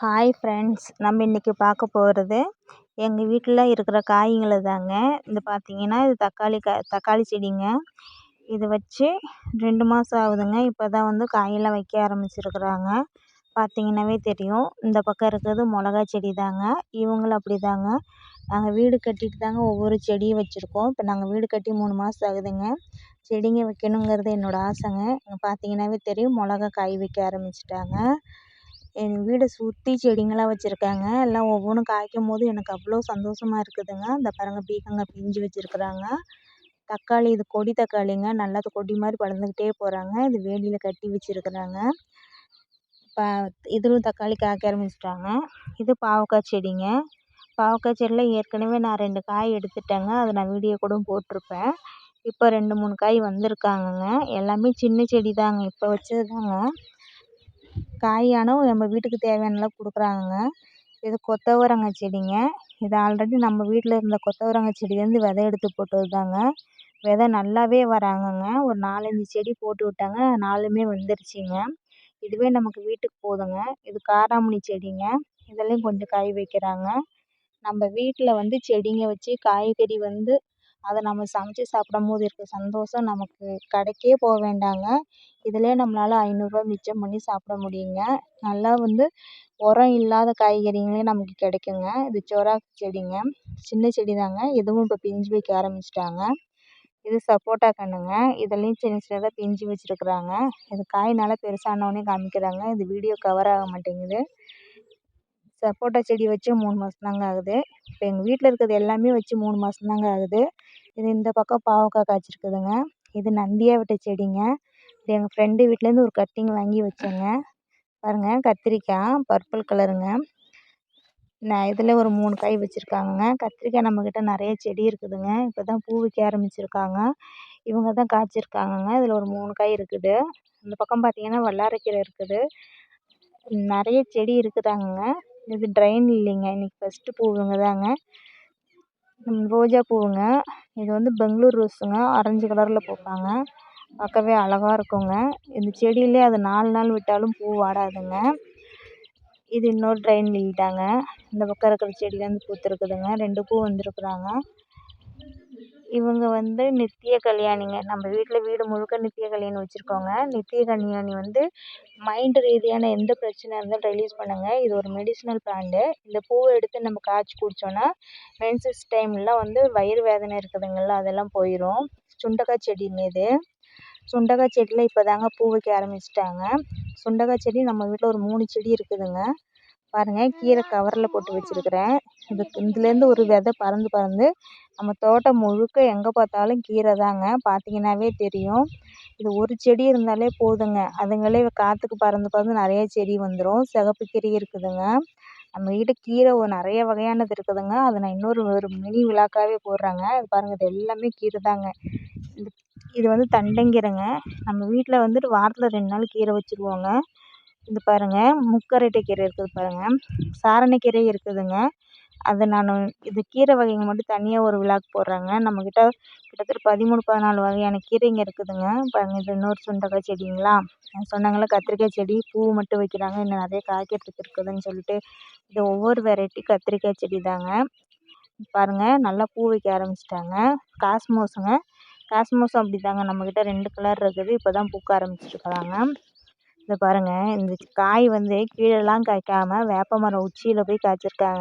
Hi friends நம்ம இன்றைக்கி பார்க்க போகிறது எங்கள் வீட்டில் இருக்கிற காய்ங்களை தாங்க. இது பார்த்தீங்கன்னா இது தக்காளி கா தக்காளி செடிங்க. இது வச்சு ரெண்டு மாதம் ஆகுதுங்க. இப்போ தான் வந்து காயெல்லாம் வைக்க ஆரம்பிச்சிருக்கிறாங்க. பார்த்தீங்கன்னாவே தெரியும். இந்த பக்கம் இருக்கிறது மிளகா செடி தாங்க. இவங்களும் அப்படி தாங்க நாங்கள் வீடு கட்டிட்டு தாங்க ஒவ்வொரு செடியும் வச்சுருக்கோம். இப்போ நாங்கள் வீடு கட்டி மூணு மாதம் ஆகுதுங்க. செடிங்க வைக்கணுங்கிறது என்னோடய ஆசைங்க. இங்கே பார்த்தீங்கன்னாவே தெரியும் மிளகா காய் வைக்க ஆரம்பிச்சிட்டாங்க. எங்கள் வீடை சுற்றி செடிங்களாம் வச்சுருக்காங்க. எல்லாம் ஒவ்வொன்றும் காய்க்கும் போது எனக்கு அவ்வளோ சந்தோஷமாக இருக்குதுங்க. இந்த பாருங்கள் பீக்கங்காய் பிஞ்சு வச்சுருக்குறாங்க. தக்காளி இது கொடி தக்காளிங்க. நல்லா கொடி மாதிரி வளர்ந்துக்கிட்டே போகிறாங்க இது வேலியில் கட்டி வச்சுருக்குறாங்க. இப்போ இதுவும் தக்காளி காய்க்க ஆரம்பிச்சிட்டாங்க. இது பாவக்காய் செடிங்க. பாவக்காய் செடியில் ஏற்கனவே நான் ரெண்டு காய் எடுத்துட்டேங்க. அதை நான் வீடியோ கூட போட்டிருப்பேன். இப்போ ரெண்டு மூணு காய் வந்திருக்காங்கங்க. எல்லாமே சின்ன செடி தாங்க இப்போ வச்சது தாங்க காயானவும் நம்ம வீட்டுக்கு தேவையானலாம் கொடுக்குறாங்கங்க. இது கொத்தவரங்காய் செடிங்க. இது ஆல்ரெடி நம்ம வீட்டில் இருந்த கொத்தவரங்காய் செடிலேருந்து விதை எடுத்து போட்டதுதாங்க. வித விதை நல்லாவே வராங்கங்க. ஒரு நாலஞ்சு செடி போட்டு விட்டாங்க. நாலுமே வந்துருச்சுங்க. இதுவே நமக்கு வீட்டுக்கு போதுங்க. இது காராமணி செடிங்க. இதுலேயும் கொஞ்சம் காய் வைக்கிறாங்க. நம்ம வீட்டில் வந்து செடிங்க வச்சு காய்கறி வந்து அதை நம்ம சமைச்சி சாப்பிடம்போது இருக்க சந்தோஷம் நமக்கு கடைக்கே போக வேண்டாங்க. இதிலே நம்மளால் ஐநூறுரூவா மிச்சம் பண்ணி சாப்பிட முடியுங்க. நல்லா வந்து உரம் இல்லாத காய்கறிங்களே நமக்கு கிடைக்குங்க. இது சொராக்கு செடிங்க. சின்ன செடி தாங்க இதுவும் இப்போ பிஞ்சு வைக்க ஆரம்பிச்சிட்டாங்க. இது சப்போட்டா கன்றுங்க இதுலேயும் சின்ன சின்னதாக பிஞ்சு வச்சுருக்குறாங்க. இது காய் நல்லா பெருசானோடனே காமிக்கிறாங்க. இது வீடியோ கவர் ஆக மாட்டேங்குது. சப்போட்டா செடி வச்சு மூணு மாதம் தாங்க ஆகுது. இப்போ எங்கள் வீட்டில் இருக்கிறது எல்லாமே வச்சு மூணு மாதம் தாங்க ஆகுது. இது இந்த பக்கம் பாவக்காய் காய்ச்சிருக்குதுங்க. இது நந்தியாவட்டை செடிங்க. இது எங்கள் ஃப்ரெண்டு வீட்டிலேருந்து ஒரு கட்டிங் வாங்கி வச்சேங்க. பாருங்கள் கத்திரிக்காய் பர்பிள் கலருங்க நான் இதில் ஒரு மூணு காய் வச்சுருக்காங்கங்க. கத்திரிக்காய் நம்மக்கிட்ட நிறைய செடி இருக்குதுங்க. இப்போ தான் பூ வைக்க ஆரம்பிச்சிருக்காங்க. இவங்க தான் காய்ச்சிருக்காங்கங்க. இதில் ஒரு மூணு காய் இருக்குது. இந்த பக்கம் பார்த்தீங்கன்னா வல்லாரைக்கீரை இருக்குது. நிறைய செடி இருக்குதாங்கங்க. இது ட்ரெயின் இல்லைங்க. இன்றைக்கி ஃபஸ்ட்டு பூவுங்க தாங்க. ரோஜா பூவுங்க. இது வந்து பெங்களூர் ரோஸுங்க. ஆரஞ்சு கலரில் பூப்பாங்க. பார்க்கவே அழகாக இருக்குங்க. இந்த செடியிலே அது நாலு நாள் விட்டாலும் பூ வாடாதுங்க. இது இன்னொரு ட்ரெயின் லில்லி தாங்க இந்த பக்கம் இருக்கிற செடியிலேருந்து பூத்திருக்குதுங்க. ரெண்டு பூ வந்திருக்குறாங்க இவங்க வந்து நித்திய கல்யாணிங்க. நம்ம வீட்டில் வீடு முழுக்க நித்திய கல்யாணி வச்சுருக்கோங்க. நித்திய கல்யாணி வந்து மைண்டு ரீதியான எந்த பிரச்சனையாக இருந்தாலும் ரிலீஸ் பண்ணுங்க. இது ஒரு மெடிசினல் பிளான்ட்டு இந்த பூவை எடுத்து நம்ம காய்ச்சி குடித்தோன்னா மென்சஸ் டைம்லாம் வந்து வயிறு வேதனை இருக்குதுங்கள்ல அதெல்லாம் போயிடும் சுண்டக்காய் செடிங்க இது. சுண்டக்காய் செடியில் இப்போ தாங்க பூ வைக்க ஆரம்பிச்சிட்டாங்க. சுண்டக்காய் செடி நம்ம வீட்டில் ஒரு மூணு செடி இருக்குதுங்க. பாருங்கள் கீரை கவரில் போட்டு வச்சுருக்குறேன். இது இதுலேருந்து ஒரு விதை பறந்து பறந்து நம்ம தோட்டம் முழுக்க எங்கே பார்த்தாலும் கீரை தாங்க. பார்த்தீங்கன்னாவே தெரியும். இது ஒரு செடி இருந்தாலே போதுங்க. அதுங்களே காற்றுக்கு பறந்து பறந்து நிறைய செடி வந்துடும் சிகப்பு கீரை இருக்குதுங்க. நம்ம வீட்டு கீரை நிறைய வகையானது இருக்குதுங்க. அதை நான் இன்னொரு ஒரு மினி விழாக்காவே போடுறேங்க. இது பாருங்கள் இது எல்லாமே கீரை தாங்க. இது இது வந்து தண்டங்கீரைங்க. நம்ம வீட்டில் வந்துட்டு வாரத்தில் ரெண்டு நாள் கீரை வச்சுருவோங்க. இது பாருங்கள் முக்கரட்டை கீரை இருக்குது பாருங்கள் சாரணக்கீரை இருக்குதுங்க. அது நான் இது கீரை வகைங்க மட்டும் தனியாக ஒரு விழாக்கு போடுறேங்க. நம்மக்கிட்ட கிட்டத்தட்ட பதிமூணு பதினாலு வகையான கீரைங்க இருக்குதுங்க. பாருங்கள் இது இன்னொரு சுண்டக்காய் செடிங்களா? நான் சொன்னாங்கள்ல கத்திரிக்காய் செடி பூ மட்டும் வைக்கிறாங்க. இன்னும் நிறைய காய்க்கிறதுக்கு இருக்குதுன்னு சொல்லிட்டு இது ஒவ்வொரு வெரைட்டி கத்திரிக்காய் செடி தாங்க பாருங்கள் நல்லா பூ வைக்க ஆரம்பிச்சிட்டாங்க. காஸ்மோஸுங்க. காஸ்மோஸும் அப்படி தாங்க நம்மக்கிட்ட ரெண்டு கலர் இருக்குது. இப்போ தான் பூக்க ஆரம்பிச்சிருக்கிறாங்க இதை பாருங்க இந்த காய் வந்து கீழலாம் காய்க்காம வேப்ப மரம் உச்சியில் போய் காய்ச்சிருக்காங்க.